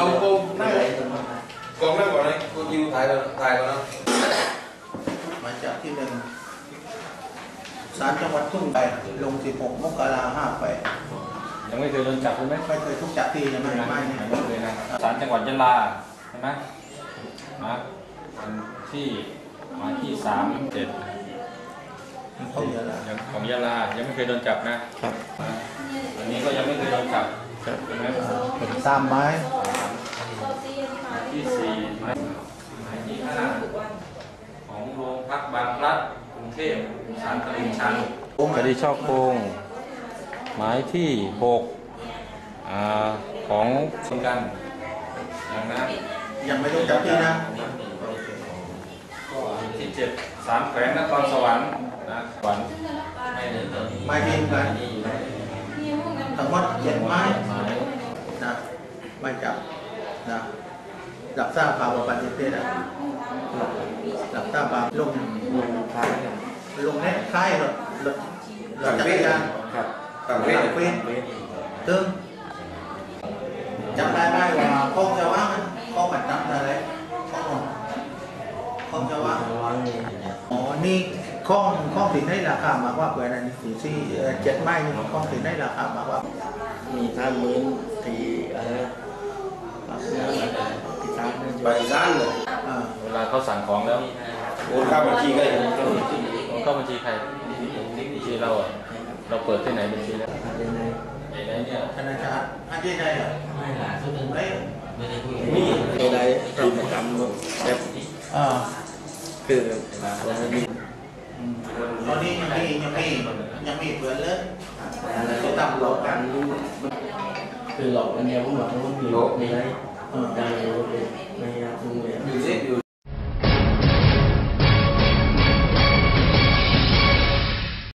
เอาโกงนั่งกองนั่งก่อนเลยกูยิวถ่ายก่อนถ่ายก่อนนะมาจับที่หนึ่งศาลจังหวัดทุ่งใหญ่ลง 16 มกราคม5ไปยังไม่เคยโดนจับใช่ไหมไม่เคยทุกจับทียังไม่ไม่ไม่เคยนะศาลจังหวัดยะลาใช่ไหมมาวันที่มาที่37ของยะลาของยะลายังไม่เคยโดนจับนะครับอันนี้ก็ยังไม่เคยโดนจับใช่ไหมสามไม้ ทพศาลตลิ่งชันคดีช่อโกงหมายที่หกอ่าของชิงกันอย่างนั้นยังไม่ต้องจับที่นะก็ที่เจ็ดสามแขวงนครสวรรค์นะสวรรค์ไม่ได้ตอนนี้ไม้ทีมกันทั้งหมดเจ็ดไม้หมายนะไม่จับนะหลับทราบข่าวว่าปฏิเสธนะหลับทราบข่าวลง ลงท้ายลงเน็ตค่ายรถรถรถจักรยานครับต่างเวทตึงจำได้ไหมว่าข้องจะว่างมันข้องมันจำอะไรข้องมันข้องจะว่างวางนี่อ๋อนี่ข้องข้องถึงได้ราคามากกว่าเพื่อนอันนี้สี่สี่เอ่อเจ็ดไม้นี่ข้องถึงได้ราคามากกว่ามีท่ามื้นทีอะไรปักเนื้อที่ตามเนี่ยไปร้านเลยอ่าเวลาเขาสั่งของแล้วโอนเข้าบัญชีก็ได้ก็มีที่ เข้าบัญชีใครบัญชีเราอะเราเปิดที่ไหนบัญชีแล้วทำยังไงไหนเนี่ยธนาคารอันที่ไหนเหรอไม่หลายทุกไม่มีอะไรเราประจำแบบอ่าคือเราไม่มีอืมตอนนี้ยังมียังมียังมีเพื่อนเลยอะไรจะทำหลอกกันคือหลอกอันเดียวผมบอกว่ามีมีอะไรเออได้ไม่อยากรู้เลยอยู่เซ็ตอยู่